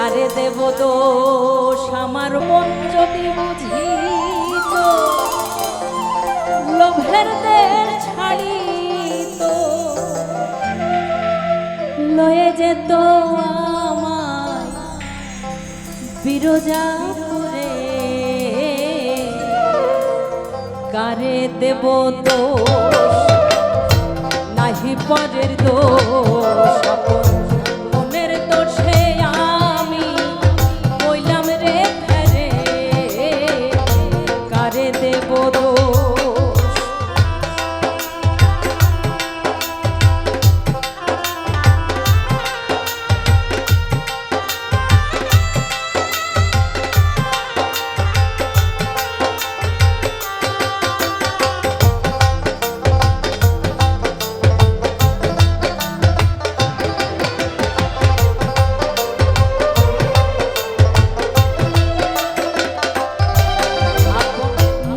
কারে দেব দোষ। আমার মন যদি বুঝিত, লোভের দের ছাড়ি তো লয়ে যেত আমায় বিরজা করে কারে দেব দোষ? নাহি পরের দোষ।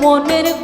One minute.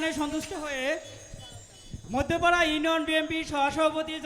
গানে সন্তুষ্ট হয়ে মধ্যপাড়া ইউনিয়ন বিএনপির সহসভাপতি